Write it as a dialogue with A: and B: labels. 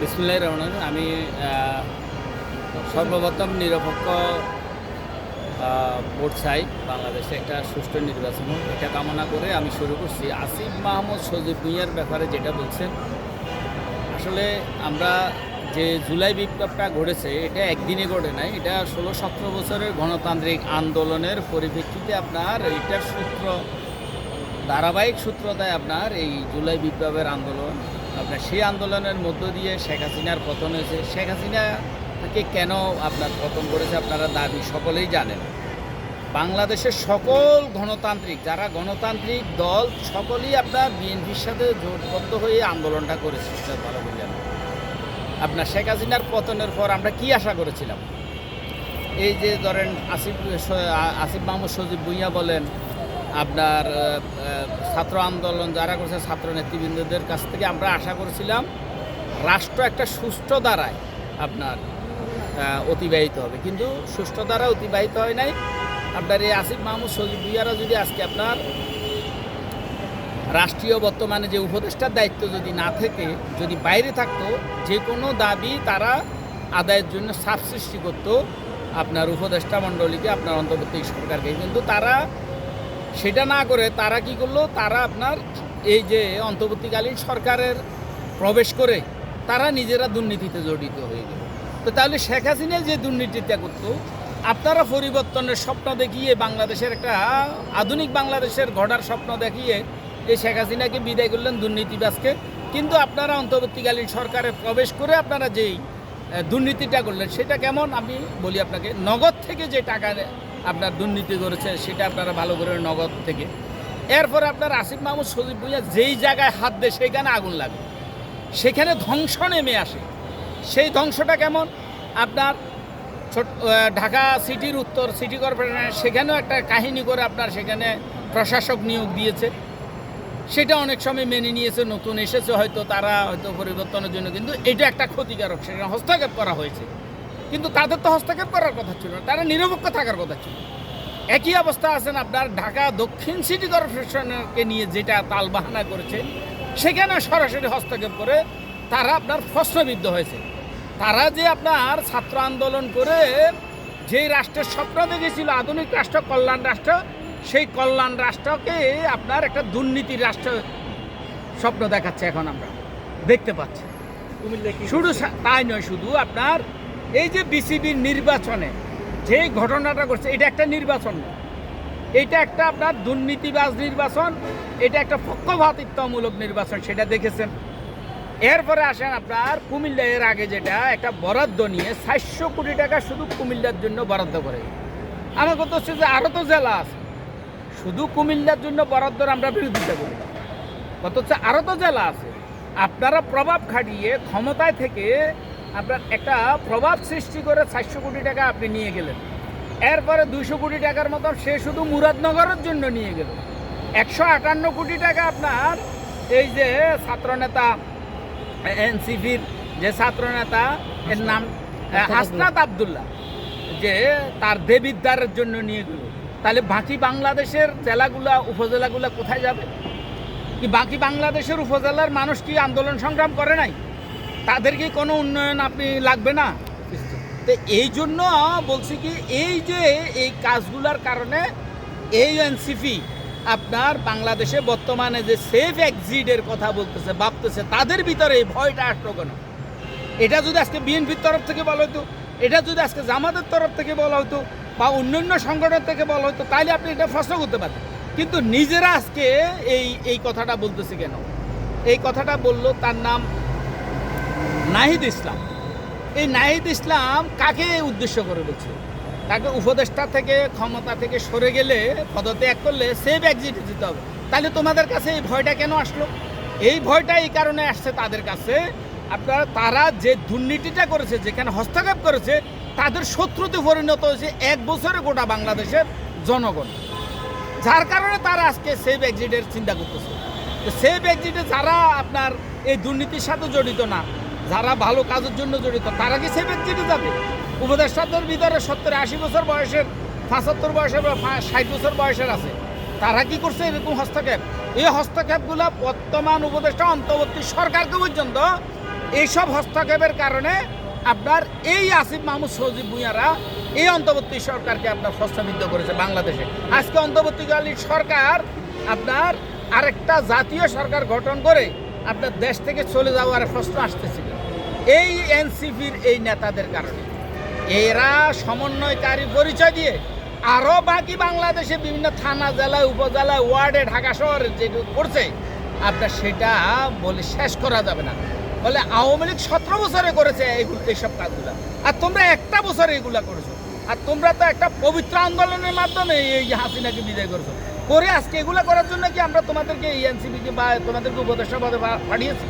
A: বিসমুল্লাহ রহমান, আমি সর্বপ্রথম নিরপেক্ষ ভোট চাই বাংলাদেশে একটা সুষ্ঠু নির্বাচন হোক, এটা কামনা করে আমি শুরু করছি। আসিফ মাহমুদ সজিব ভুঁইয়ার ব্যাপারে যেটা বলছেন, আসলে আমরা যে জুলাই বিপ্লবটা ঘটেছে, এটা একদিনে ঘটে নাই, এটা ষোলো সতেরো বছরের গণতান্ত্রিক আন্দোলনের পরিপ্রেক্ষিতে আপনার এইটার সূত্র, ধারাবাহিক সূত্রতায় আপনার এই জুলাই বিপ্লবের আন্দোলন আপনার সেই আন্দোলনের মধ্য দিয়ে শেখ হাসিনার পতন হয়েছে। শেখ হাসিনাকে কেন আপনার পতন করেছে আপনারা দাবি সকলেই জানেন। বাংলাদেশের সকল গণতান্ত্রিক, যারা গণতান্ত্রিক দল, সকলেই আপনার বিএনপির সাথে জোটবদ্ধ হয়ে আন্দোলনটা করেছে। ভালো জানেন। আপনার শেখ হাসিনার পতনের পর আমরা কি আশা করেছিলাম? এই যে ধরেন আসিফ আসিফ মাহমুদ সজিব ভুইয়া বলেন আপনার ছাত্র আন্দোলন যারা করছে ছাত্র নেতৃবৃন্দদের কাছ থেকে আমরা আশা করেছিলাম রাষ্ট্র একটা সুষ্ঠু দ্বারায় আপনার অতিবাহিত হবে। কিন্তু সুষ্ঠু দ্বারা অতিবাহিত হয় নাই। আপনার এই আসিফ মাহমুদ সজিব ভুইয়ারা যদি আজকে আপনার রাষ্ট্রীয় বর্তমানে যে উপদেষ্টার দায়িত্ব যদি না থেকে, যদি বাইরে থাকতো, যে কোনো দাবি তারা আদায়ের জন্য সাপ সৃষ্টি করতো আপনার উপদেষ্টা মণ্ডলীকে, আপনার অন্তর্বর্তী সরকারকে। কিন্তু তারা সেটা না করে তারা কি করল? তারা আপনার এই যে অন্তর্বর্তীকালীন সরকারের প্রবেশ করে তারা নিজেরা দুর্নীতিতে জড়িত হয়ে গেল। তো তাহলে শেখ হাসিনা যে দুর্নীতিটা করতো, আপনারা পরিবর্তনের স্বপ্ন দেখিয়ে বাংলাদেশের একটা আধুনিক বাংলাদেশের ঘটার স্বপ্ন দেখিয়ে এই শেখ হাসিনাকে বিদায় করলেন দুর্নীতিবাজকে। কিন্তু আপনারা অন্তর্বর্তীকালীন সরকারে প্রবেশ করে আপনারা যেই দুর্নীতিটা করলেন, সেটা কেমন? আমি বলি আপনাকে, নগদ থেকে যে টাকা আপনার দুর্নীতি করেছে, সেটা আপনারা ভালো করে নগদ থেকে। এরপর আপনার আসিফ মাহমুদ সজিব ভুইয়া যেই জায়গায় হাত দেয় সেখানে আগুন লাগে। সেখানে ধ্বংস নেমে আসে। সেই ধ্বংসটা কেমন? আপনার ছোট ঢাকা সিটির উত্তর, সিটি কর্পোরেশন সেখানেও একটা কাহিনী করে আপনার সেখানে প্রশাসক নিয়োগ দিয়েছে। সেটা অনেক সময় মেনে নিয়েছে, নতুন এসেছে, হয়তো তারা হয়তো পরিবর্তনের জন্য, কিন্তু এটা একটা ক্ষতিকারক। সেখানে হস্তক্ষেপ করা হয়েছে। কিন্তু তাদের তো হস্তক্ষেপ করার কথা ছিল না তারা নিরপেক্ষ থাকার কথা ছিল। একই অবস্থা আছেন আপনার ঢাকা দক্ষিণ সিটি কর্পোরেশনকে নিয়ে যেটা তালবাহানা করেছে সেখানে সরাসরি হস্তক্ষেপ করে তারা আপনার প্রশ্নবিদ্ধ হয়েছে। তারা যে আপনার ছাত্র আন্দোলন করে যেই রাষ্ট্রের স্বপ্ন দেখেছিল আধুনিক রাষ্ট্র কল্যাণ রাষ্ট্র সেই কল্যাণ রাষ্ট্রকে আপনার একটা দুর্নীতির রাষ্ট্র স্বপ্ন দেখাচ্ছে এখন আমরা। দেখতে পাচ্ছি। শুধু তাই নয় শুধু আপনার এই যে বিসিবির নির্বাচনে যে ঘটনাটা ঘটছে, এটা একটা নির্বাচন এটা একটা আপনার দুর্নীতিবাজ নির্বাচন, এটা একটা পক্ষপাতিত্বমূলক নির্বাচন, সেটা দেখেছেন। এরপরে আসেন আপনার কুমিল্লা এর আগে যেটা, একটা বরাদ্দ নিয়ে চারশো কোটি টাকা শুধু কুমিল্লার জন্য বরাদ্দ করে। আমার কথা হচ্ছে যে আরও তো জেলা আছে। শুধু কুমিল্লার জন্য বরাদ্দর আমরা বিরোধিতা করি। কত হচ্ছে আরও তো জেলা আছে। আপনারা প্রভাব খাটিয়ে ক্ষমতায় থেকে আপনার একটা প্রভাব সৃষ্টি করে চারশো কোটি টাকা আপনি নিয়ে গেলেন। এরপরে দুশো কোটি টাকার মতো সে শুধু মুরাদনগরের জন্য নিয়ে গেল। একশো আটান্ন কোটি টাকা আপনার এই যে ছাত্রনেতা এনসিপির যে ছাত্রনেতা এর নাম হাসনাত আবদুল্লাহ যে তার দেবিদ্বারের জন্য নিয়ে গেল। তাহলে বাকি বাংলাদেশের জেলাগুলা উপজেলাগুলা কোথায় যাবে? কি বাকি বাংলাদেশের উপজেলার মানুষ কি আন্দোলন সংগ্রাম করে নাই? তাদের কি কোনো উন্নয়ন আপনি লাগবে না। তো এই জন্য বলছি কি, এই যে এই কাজগুলোর কারণে এই এনসিপি আপনার বাংলাদেশে বর্তমানে যে সেফ এক্সিডের কথা বলতেছে, ভাবতেছে, তাদের ভিতরে এই ভয়টা আসলো কেন? এটা যদি আজকে বিএনপির তরফ থেকে বলা হতো এটা যদি আজকে জামাতের তরফ থেকে বলা হতো বা অন্যান্য সংগঠন থেকে বলা হতো তাহলে আপনি এটা প্রশ্ন করতে পারতেন। কিন্তু নিজেরা আজকে এই এই কথাটা বলতেছে কেন? এই কথাটা বলল তার নাম নাহিদ ইসলাম। এই নাহিদ ইসলাম কাকে উদ্দেশ্য করে বলছে? তাকে উপদেষ্টা থেকে, ক্ষমতা থেকে সরে গেলে, পদত্যাগ করলে সেভ এক্সিট দিতে হবে। তাহলে তোমাদের কাছে এই ভয়টা কেন আসলো? এই ভয়টা এই কারণে আসছে তাদের কাছে, আপনার, তারা যে দুর্নীতিটা করেছে, যেখানে হস্তক্ষেপ করেছে, তাদের শত্রুতে পরিণত হয়েছে এক বছরে গোটা বাংলাদেশের জনগণ। যার কারণে তারা আজকে সেভ এক্সিটের চিন্তা করতেছে। তো সেভ এক্সিটে যারা আপনার এই দুর্নীতির সাথে জড়িত না যারা ভালো কাজের জন্য জড়িত, তারা কি সেভ এক্সিটে যাবে উপদেষ্টাদের ভিতরে সত্তর আশি বছর বয়সের, পঁচাত্তর বয়সের বা ষাট বছর বয়সের আছে। তারা কি করছে এরকম হস্তক্ষেপ? এই হস্তক্ষেপগুলো বর্তমান উপদেষ্টা অন্তর্বর্তী সরকারকে পর্যন্ত এইসব হস্তক্ষেপের কারণে আপনার এই আসিফ মাহমুদ সজিব ভুঁইয়ারা এই অন্তর্বর্তী সরকারকে আপনার প্রস্তাবিত করেছে বাংলাদেশে। আজকে অন্তর্বর্তীকালীন সরকার আপনার আরেকটা জাতীয় সরকার গঠন করে আপনার দেশ থেকে চলে যাওয়ার প্রশ্ন আসতেছিল। এই এনসিপির এই নেতাদের কারণে। এরা সমন্বয়কারী পরিচয় দিয়ে আরও বাকি বাংলাদেশে বিভিন্ন থানা জেলায় উপজেলায় ওয়ার্ডে, ঢাকা শহরে যেটা করছে, আপনার সেটা বলে শেষ করা যাবে না। বলে আওয়ামী লীগ সতেরো বছরে করেছে এইগুলো এইসব কাজগুলো। আর তোমরা একটা বছরে এগুলা করেছ। আর তোমরা তো একটা পবিত্র আন্দোলনের মাধ্যমে এই হাসিনাকে বিদায় করেছ। করে আজকে এগুলো করার জন্য কি আমরা তোমাদেরকে এই এনসিপিকে বা তোমাদেরকে উপদেষ্টা পদে পাঠিয়েছি?